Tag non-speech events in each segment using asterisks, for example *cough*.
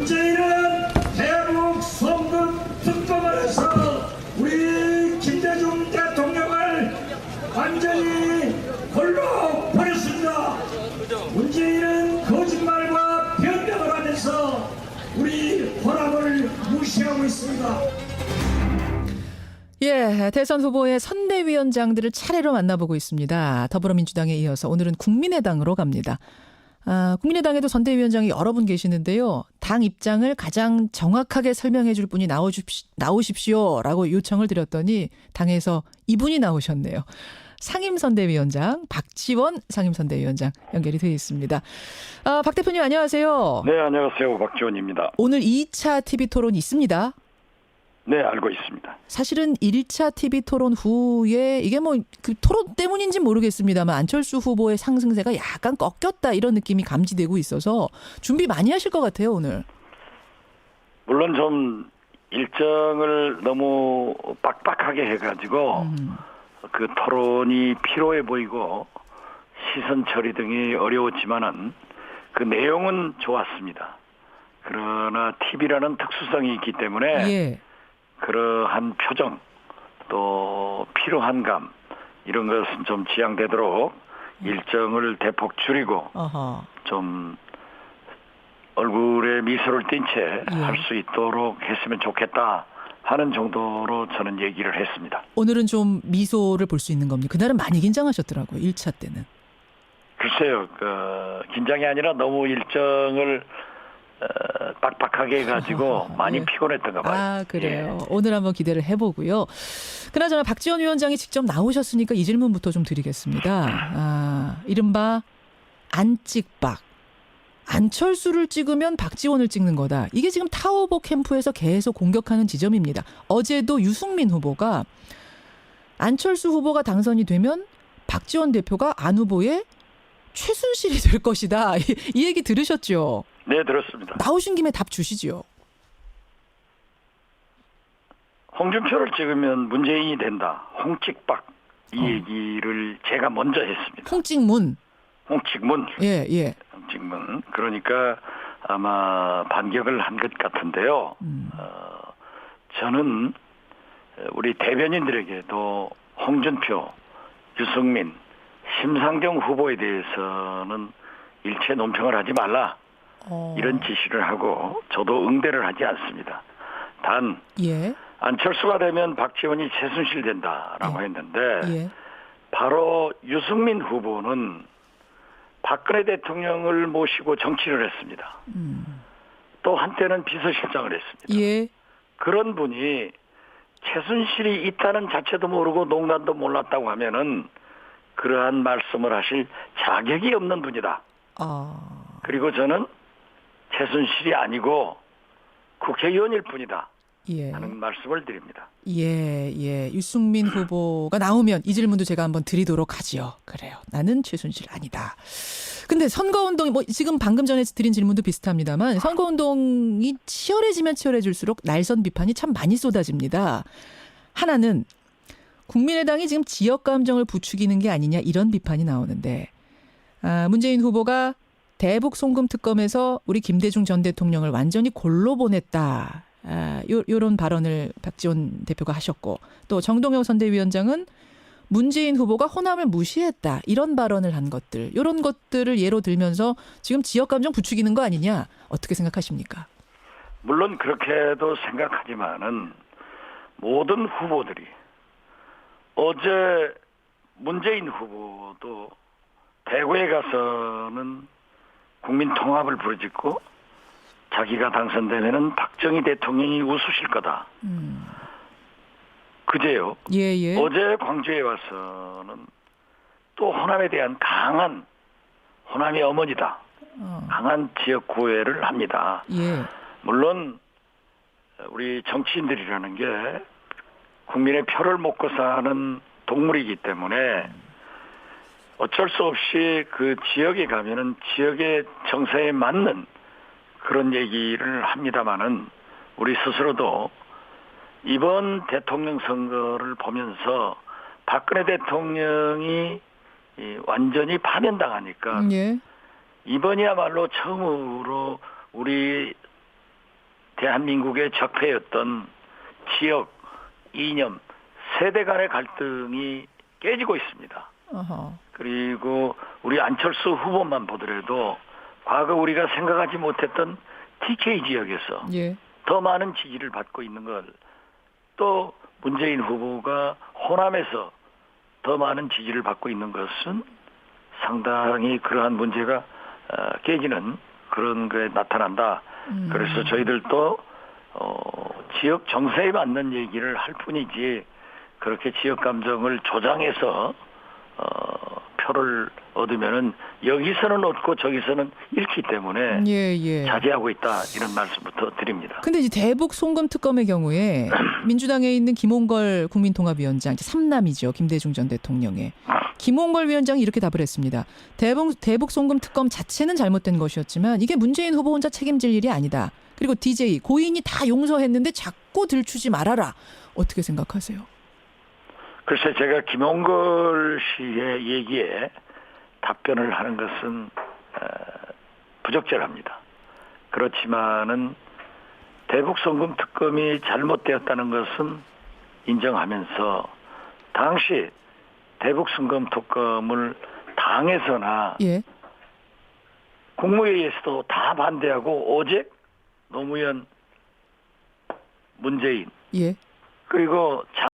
문재인은 대북 송금 특검을 해서 우리 김대중 대통령을 완전히 홀로 버렸습니다. 문재인은 거짓말과 변명을 하면서 우리 호남을 무시하고 있습니다. 예, 대선 후보의 선대위원장들을 차례로 만나보고 있습니다. 더불어민주당에 이어서 오늘은 국민의당으로 갑니다. 아, 국민의당에도 선대위원장이 여러 분 계시는데요. 당 입장을 가장 정확하게 설명해 줄 분이 나오십시, 나오십시오라고 요청을 드렸더니 당에서 이분이 나오셨네요. 상임선대위원장 박지원 상임선대위원장 연결이 되어 있습니다. 아, 박 대표님 안녕하세요. 네, 안녕하세요. 박지원입니다. 오늘 2차 TV 토론 있습니다. 네, 알고 있습니다. 사실은 1차 TV 토론 후에 이게 뭐 그 토론 때문인지 모르겠습니다만 안철수 후보의 상승세가 약간 꺾였다 이런 느낌이 감지되고 있어서 준비 많이 하실 것 같아요 오늘. 물론 좀 일정을 너무 빡빡하게 해가지고 음. 그 토론이 피로해 보이고 시선 처리 등이 어려웠지만은 그 내용은 좋았습니다. 그러나 TV라는 특수성이 있기 때문에 예. 그러한 표정 또 피로한 감 이런 것은 좀 지양되도록 일정을 대폭 줄이고 어허. 좀 얼굴에 미소를 띈채 예. 할수 있도록 했으면 좋겠다 하는 정도로 저는 얘기를 했습니다. 오늘은 좀 미소를 볼 수 있는 겁니다. 그날은 많이 긴장하셨더라고요 1차 때는. 글쎄요, 그 긴장이 아니라 너무 일정을 어, 빡빡하게 해가지고 *laughs* 많이 예. 피곤했던가 봐요. 아 그래요. 오늘 한번 기대를 해보고요. 그나저나 박지원 위원장이 직접 나오셨으니까 이 질문부터 좀 드리겠습니다. 아 이른바 안찍박. 안철수를 찍으면 박지원을 찍는 거다. 이게 지금 타오보 캠프에서 계속 공격하는 지점입니다. 어제도 유승민 후보가 안철수 후보가 당선이 되면 박지원 대표가 안 후보의 최순실이 될 것이다. *laughs* 이, 이 얘기 들으셨죠? 예. 네, 들었습니다. 나오신 김에 답 주시죠. 홍준표를 찍으면 문재인이 된다. 홍찍박 이 어. 얘기를 제가 먼저 했습니다. 홍찍문. 홍찍문. 예, 예. 찍문 그러니까 아마 반격을 한 것 같은데요. 음. 어, 저는 우리 대변인들에게도 홍준표, 유승민, 심상정 후보에 대해서는 일체 논평을 하지 말라 어. 이런 지시를 하고 저도 응대를 하지 않습니다. 단 예, 안철수가 되면 박지원이 최순실 된다라고 예. 했는데 예. 바로 유승민 후보는 박근혜 대통령을 모시고 정치를 했습니다. 음. 또 한때는 비서실장을 했습니다. 예. 그런 분이 최순실이 있다는 자체도 모르고 농단도 몰랐다고 하면은 그러한 말씀을 하실 자격이 없는 분이다. 아. 그리고 저는 최순실이 아니고 국회의원일 뿐이다. 예. 하는 말씀을 드립니다. 예, 예. 유승민 후보가 나오면 이 질문도 제가 한번 드리도록 하지요. 그래요. 나는 최순실 아니다. 근데 선거운동이 뭐 지금 방금 전에 드린 질문도 비슷합니다만 선거운동이 치열해지면 치열해질수록 날선 비판이 참 많이 쏟아집니다. 하나는 국민의당이 지금 지역 감정을 부추기는 게 아니냐 이런 비판이 나오는데 아, 문재인 후보가 대북 송금 특검에서 우리 김대중 전 대통령을 완전히 골로 보냈다. 아, 요, 요런 발언을 박지원 대표가 하셨고 또 정동영 선대위원장은 문재인 후보가 호남을 무시했다. 이런 발언을 한 것들. 요런 것들을 예로 들면서 지금 지역 감정 부추기는 거 아니냐. 어떻게 생각하십니까? 물론 그렇게도 생각하지만은 모든 후보들이 어제 문재인 후보도 대구에 가서는 국민 통합을 부르짖고 자기가 당선되면은 박정희 대통령이 웃으실 거다. 음. 그제요. 예, 예. 어제 광주에 와서는 또 호남에 대한 강한 호남이 어머니다. 어. 강한 지역 구애를 합니다. 예. 물론 우리 정치인들이라는 게 국민의 표를 먹고 사는 동물이기 때문에 어쩔 수 없이 그 지역에 가면은 지역의 정서에 맞는 그런 얘기를 합니다마는 우리 스스로도 이번 대통령 선거를 보면서 박근혜 대통령이 이 완전히 파면당하니까 예. 이번이야말로 처음으로 우리 대한민국의 적폐였던 지역, 이념, 세대 간의 갈등이 깨지고 있습니다. 어허. 그리고 우리 안철수 후보만 보더라도 과거 우리가 생각하지 못했던 TK 지역에서 예. 더 많은 지지를 받고 있는 걸 또 문재인 후보가 호남에서 더 많은 지지를 받고 있는 것은 상당히 그러한 문제가 어, 깨지는 그런 게 나타난다. 음. 그래서 저희들도 어, 지역 정세에 맞는 얘기를 할 뿐이지 그렇게 지역 감정을 조장해서 어, 표를 얻으면은 여기서는 얻고 저기서는 잃기 때문에 예, 예. 자제하고 있다 이런 말씀부터 드립니다. 근데 이제 대북 송금 특검의 경우에 *clears throat* 민주당에 있는 김홍걸 국민통합위원장 삼남이죠 김대중 전 대통령의 김홍걸 위원장이 이렇게 답을 했습니다. 대북 대북 송금 특검 자체는 잘못된 것이었지만 이게 문재인 후보 혼자 책임질 일이 아니다. 그리고 DJ 고인이 다 용서했는데 자꾸 들추지 말아라. 어떻게 생각하세요? 글쎄 제가 김홍걸 씨의 얘기에 답변을 하는 것은 어, 부적절합니다. 그렇지만은 대북 송금 특검이 잘못되었다는 것은 인정하면서 당시 대북 송금 특검을 당에서나 예. 국무회의에서도 다 반대하고 오직 노무현, 문재인 예. 그리고 자,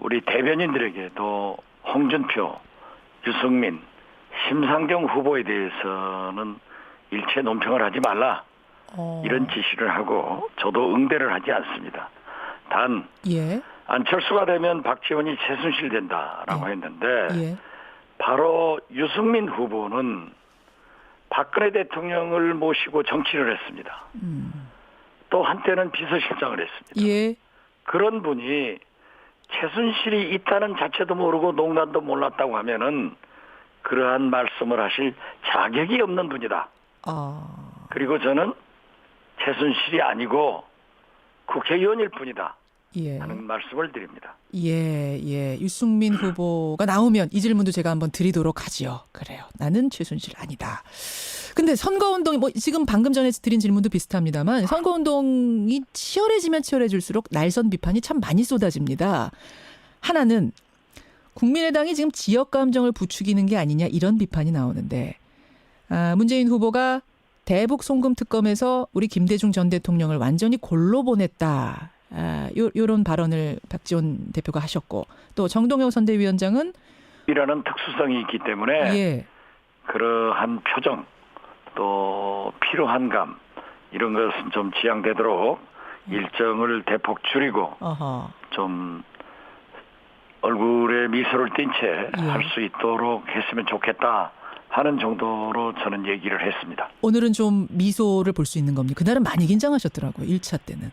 우리 대변인들에게도 홍준표, 유승민, 심상정 후보에 대해서는 일체 논평을 하지 말라 어. 이런 지시를 하고 저도 응대를 하지 않습니다. 단 예. 안철수가 되면 박지원이 최순실 된다라고 예. 했는데 예. 바로 유승민 후보는 박근혜 대통령을 모시고 정치를 했습니다. 음. 또 한때는 비서실장을 했습니다. 예. 그런 분이 최순실이 있다는 자체도 모르고 농단도 몰랐다고 하면은 그러한 말씀을 하실 자격이 없는 분이다. 아. 그리고 저는 최순실이 아니고 국회의원일 뿐이다. 예. 하는 말씀을 드립니다. 예, 예. 유승민 후보가 나오면 이 질문도 제가 한번 드리도록 하지요. 그래요. 나는 최순실 아니다. 근데 선거운동이 뭐 지금 방금 전에 드린 질문도 비슷합니다만 선거운동이 치열해지면 치열해질수록 날선 비판이 참 많이 쏟아집니다. 하나는 국민의당이 지금 지역 감정을 부추기는 게 아니냐 이런 비판이 나오는데 아, 문재인 후보가 대북 송금 특검에서 우리 김대중 전 대통령을 완전히 골로 보냈다. 아, 요, 요런 발언을 박지원 대표가 하셨고 또 정동영 선대위원장은 이라는 특수성이 있기 때문에 예, 그러한 표정 또 필요한 감 이런 것은 좀 지양되도록 일정을 대폭 줄이고 어허, 좀 얼굴에 미소를 띤채 예. 할수 있도록 했으면 좋겠다 하는 정도로 저는 얘기를 했습니다. 오늘은 좀 미소를 볼 수 있는 겁니다. 그날은 많이 긴장하셨더라고요. 1차 때는.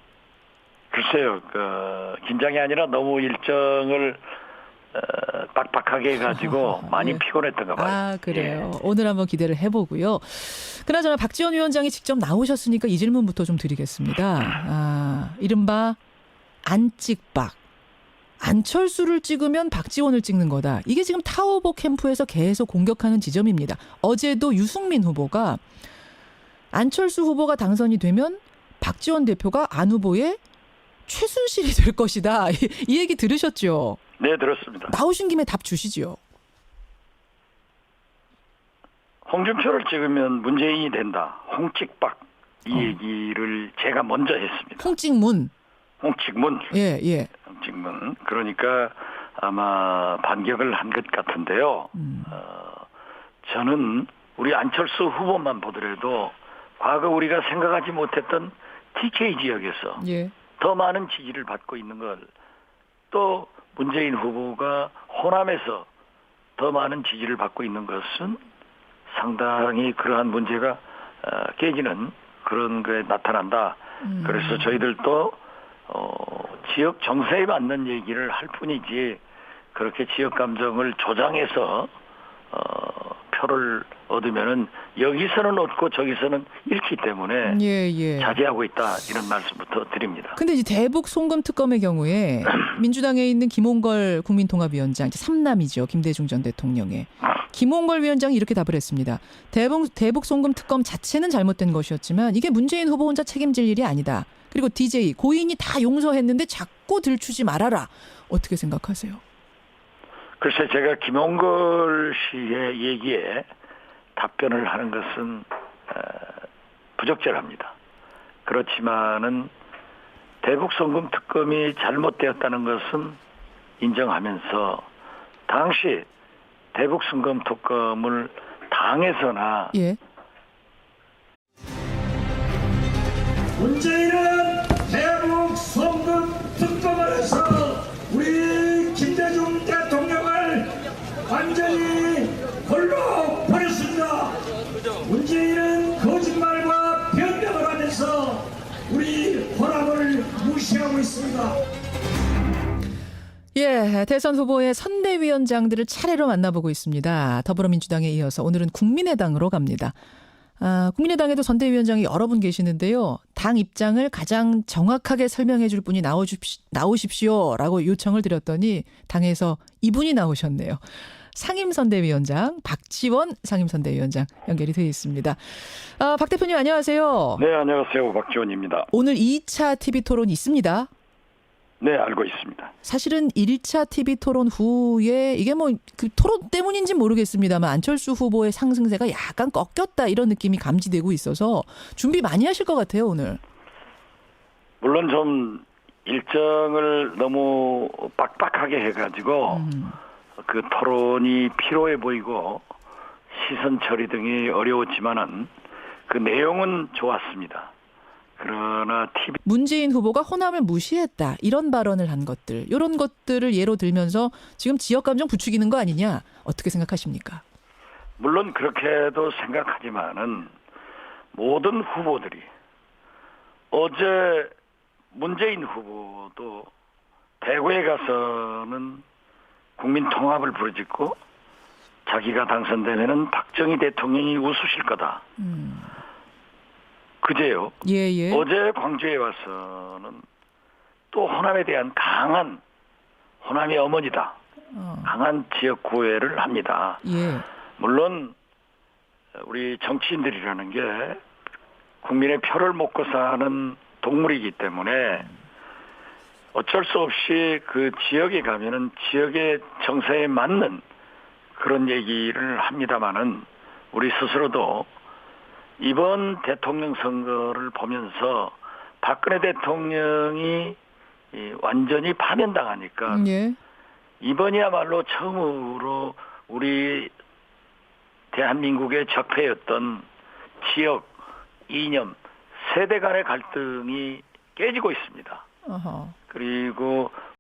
글쎄요, 그 긴장이 아니라 너무 일정을 어, 빡빡하게 해가지고 *laughs* 많이 예. 피곤했던가 봐요. 아, 그래요. 오늘 한번 기대를 해보고요. 그나저나 박지원 위원장이 직접 나오셨으니까 이 질문부터 좀 드리겠습니다. 아, 이른바 안찍박. 안철수를 찍으면 박지원을 찍는 거다. 이게 지금 타오보 캠프에서 계속 공격하는 지점입니다. 어제도 유승민 후보가 안철수 후보가 당선이 되면 박지원 대표가 안 후보의 최순실이 될 것이다. *laughs* 이, 이 얘기 들으셨죠? 네, 들었습니다. 나오신 김에 답 주시지요. 홍준표를 찍으면 문재인이 된다. 홍찍박 이 어. 얘기를 제가 먼저 했습니다. 홍찍문. 홍찍문, 예, 예. 홍찍문. 그러니까 아마 반격을 한 것 같은데요. 음. 어, 저는 우리 안철수 후보만 보더라도 과거 우리가 생각하지 못했던 TK 지역에서 예. 더 많은 지지를 받고 있는 걸또 문재인 후보가 호남에서 더 많은 지지를 받고 있는 것은 상당히 그러한 문제가 어, 깨지는 그런 거에 나타난다. 음. 그래서 저희들도 어, 지역 정세에 맞는 얘기를 할 뿐이지 그렇게 지역 감정을 조장해서 어, 표를 얻으면은 여기서는 얻고 저기서는 잃기 때문에 예, 예. 자제하고 있다 이런 말씀부터 드립니다. 근데 이제 대북 송금 특검의 경우에 *clears throat* 민주당에 있는 김홍걸 국민통합위원장 삼남이죠 김대중 전 대통령의 김홍걸 위원장이 이렇게 답을 했습니다. 대북 대북 송금 특검 자체는 잘못된 것이었지만 이게 문재인 후보 혼자 책임질 일이 아니다. 그리고 DJ 고인이 다 용서했는데 자꾸 들추지 말아라. 어떻게 생각하세요? 글쎄 제가 김홍걸 씨의 얘기에 답변을 하는 것은 어, 부적절합니다. 그렇지만은 대북 송금 특검이 잘못되었다는 것은 인정하면서 당시 대북 송금 특검을 당에서나 예. 문재인은 대북 송금 특검을 해서 우리 김대중 대통령을 완전히 홀로 버렸습니다. 문재인은 거짓말과 변명을 하면서 우리 호남을 무시하고 있습니다. 예, 대선 후보의 선대위원장들을 차례로 만나보고 있습니다. 더불어민주당에 이어서 오늘은 국민의당으로 갑니다. 아, 국민의당에도 선대위원장이 여러 분 계시는데요. 당 입장을 가장 정확하게 설명해 줄 분이 나오십시, 나오십시오 라고 요청을 드렸더니 당에서 이분이 나오셨네요. 상임선대위원장 박지원 상임선대위원장 연결이 되어 있습니다. 아, 박 대표님 안녕하세요. 네 안녕하세요 박지원입니다. 오늘 2차 TV 토론 있습니다. 네 알고 있습니다. 사실은 1차 TV 토론 후에 이게 뭐 그 토론 때문인지 모르겠습니다만 안철수 후보의 상승세가 약간 꺾였다 이런 느낌이 감지되고 있어서 준비 많이 하실 것 같아요 오늘. 물론 좀 일정을 너무 빡빡하게 해가지고 음. 그 토론이 피로해 보이고 시선 처리 등이 어려웠지만은 그 내용은 좋았습니다. 그러나 TV 문재인 후보가 호남을 무시했다 이런 발언을 한 것들 이런 것들을 예로 들면서 지금 지역 감정 부추기는 거 아니냐 어떻게 생각하십니까? 물론 그렇게도 생각하지만은 모든 후보들이 어제 문재인 후보도 대구에 가서는 국민 통합을 부르짖고 자기가 당선되면은 박정희 대통령이 웃으실 거다. 음. 그제요. 예 예. 어제 광주에 와서는 또 호남에 대한 강한 호남의 어머니다. 어. 강한 지역 구애를 합니다. 예. 물론 우리 정치인들이라는 게 국민의 표를 먹고 사는 동물이기 때문에 어쩔 수 없이 그 지역에 가면은 지역의 정세에 맞는 그런 얘기를 합니다마는 우리 스스로도 이번 대통령 선거를 보면서 박근혜 대통령이 이 완전히 파면당하니까 예. 이번이야말로 처음으로 우리 대한민국의 적폐였던 지역, 이념, 세대 간의 갈등이 깨지고 있습니다. 어허. 그리고